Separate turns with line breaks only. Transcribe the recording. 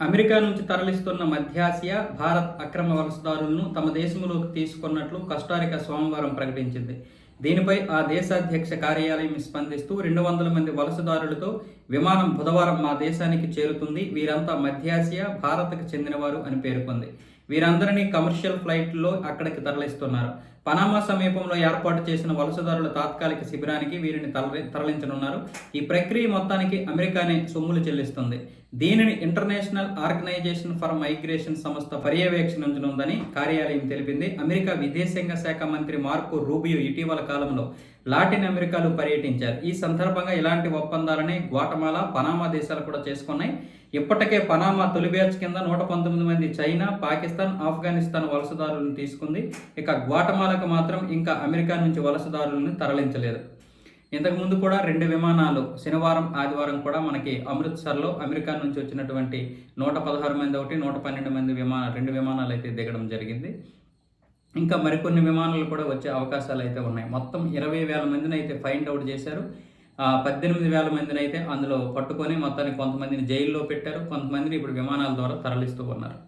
America నుంచి తరలిస్తున్న మధ్యాసియా భారత్ అక్రమ వలసదారులను తమ దేశంలోకి తీసుకున్నట్లు కస్టారికా సోమవారం ప్రకటించింది. దీనిపై ఆ దేశాధ్యక్ష కార్యాలయం స్పందిస్తూ రెండు వందల మంది వలసదారులతో విమానం బుధవారం మా దేశానికి చేరుతుంది వీరంతా మధ్యాసియా భారత్కు చెందినవారు అని పేర్కొంది. వీరందరినీ కమర్షియల్ ఫ్లైట్లో అక్కడికి తరలిస్తున్నారు. పనామా సమీపంలో ఏర్పాటు చేసిన వలసదారుల తాత్కాలిక శిబిరానికి వీరిని తరలించనున్నారు. ఈ ప్రక్రియ మొత్తానికి అమెరికానే సొమ్ములు చెల్లిస్తుంది. దీనిని ఇంటర్నేషనల్ ఆర్గనైజేషన్ ఫర్ మైగ్రేషన్ సంస్థ పర్యవేక్షించనుందని కార్యాలయం తెలిపింది. అమెరికా విదేశాంగ శాఖ మంత్రి మార్కో రూబియో ఇటీవల కాలంలో లాటిన్ అమెరికాలో పర్యటించారు. ఈ సందర్భంగా ఇలాంటి ఒప్పందాలని గ్వాటమాలా పనామా దేశాలు కూడా చేసుకున్నాయి. ఇప్పటికే పనామా తొలి బ్యాచ్ కింద నూట పంతొమ్మిది మంది చైనా పాకిస్తాన్ ఆఫ్ఘనిస్తాన్ వలసదారులను తీసుకుంది. ఇక గ్వాటమాలకు మాత్రం ఇంకా అమెరికా నుంచి వలసదారులను తరలించలేదు. ఇంతకుముందు కూడా రెండు విమానాలు శనివారం ఆదివారం కూడా మనకి అమృత్సర్లో అమెరికా నుంచి వచ్చినటువంటి నూట పదహారు మంది ఒకటి నూట పన్నెండు మంది విమాన రెండు విమానాలు అయితే దిగడం జరిగింది. ఇంకా మరికొన్ని విమానాలు కూడా వచ్చే అవకాశాలు అయితే ఉన్నాయి. మొత్తం ఇరవై వేల మందిని అయితే ఫైండ్ అవుట్ చేశారు. పద్దెనిమిది వేల మందిని అయితే అందులో పట్టుకొని మొత్తానికి కొంతమందిని జైల్లో పెట్టారు. కొంతమందిని ఇప్పుడు విమానాల ద్వారా తరలిస్తూ ఉన్నారు.